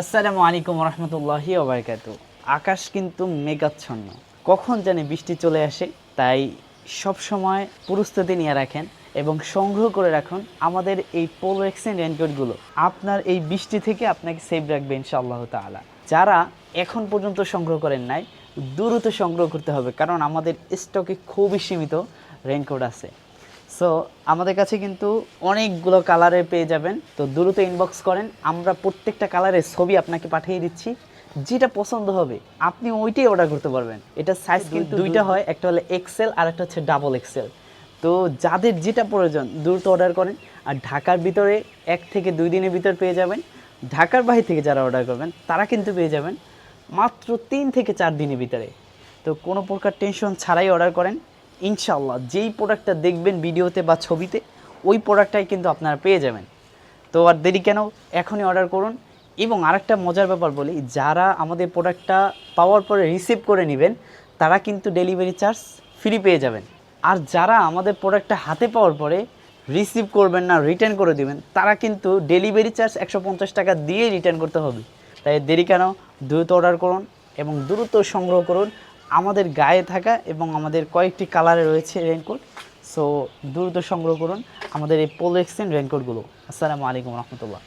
আসসালামু আলাইকুম রহমতুল্লাহি ওবরকাতু। আকাশ কিন্তু মেঘাচ্ছন্ন। কখন জানি বৃষ্টি চলে আসে, তাই সব সময় প্রস্তুতি নিয়ে রাখেন এবং সংগ্রহ করে রাখুন আমাদের এই পোলো এক্সচেঞ্জ রেনকোটগুলো আপনার এই বৃষ্টি থেকে আপনাকে সেভ রাখবে ইনশাআল্লাহ তাআলা। যারা এখন পর্যন্ত সংগ্রহ করেন নাই, দ্রুত সংগ্রহ করতে হবে, কারণ আমাদের স্টকে খুবই সীমিত রেনকোট আছে। সো আমাদের কাছে কিন্তু অনেকগুলো কালারে পেয়ে যাবেন। তো দ্রুত ইনবক্স করেন। আমরা প্রত্যেকটা কালারের ছবি আপনাকে পাঠিয়ে দিচ্ছি। যেটা পছন্দ হবে আপনি ওইটাই অর্ডার করতে পারবেন। এটা সাইজ কিন্তু দুইটা হয়। একটা হলো এক্সেল আর একটা হচ্ছে ডাবল এক্সেল তো যাদের যেটা প্রয়োজন দ্রুত অর্ডার করেন। আর ঢাকার ভিতরে এক থেকে দুই দিনের ভিতর পেয়ে যাবেন। ঢাকার বাইরে থেকে যারা অর্ডার করবেন তারা কিন্তু পেয়ে যাবেন। মাত্র তিন থেকে চার দিনের ভিতরে। তো কোনো প্রকার টেনশন ছাড়াই অর্ডার করেন। ইনশাল্লাহ যেই প্রোডাক্টটা দেখবেন ভিডিওতে বা ছবিতে, ওই প্রোডাক্টটাই কিন্তু আপনারা পেয়ে যাবেন। তো আর দেরি কেন? এখনই অর্ডার করুন। এবং আরেকটা মজার ব্যাপার বলি, যারা আমাদের প্রোডাক্টটা পাওয়ার পরে রিসিভ করে নেবেন, তারা কিন্তু ডেলিভারি চার্জ ফ্রি পেয়ে যাবেন। আর যারা আমাদের প্রোডাক্টটা হাতে পাওয়ার পরে রিসিভ করবেন না রিটার্ন করে দিবেন, তারা কিন্তু ডেলিভারি চার্জ একশো পঞ্চাশ টাকা দিয়ে রিটার্ন করতে হবে। তাই দেরি কেন? দ্রুত অর্ডার করুন এবং দ্রুত সংগ্রহ করুন। আমাদের গায়ে থাকা এবং আমাদের কয়েকটি কালারে রয়েছে রেনকোট সো দ্রুত সংগ্রহ করুন আমাদের এই পোলো এক্সচেঞ্জ রেনকোটগুলো আসসালামু আলাইকুম রহমতুল্লাহ।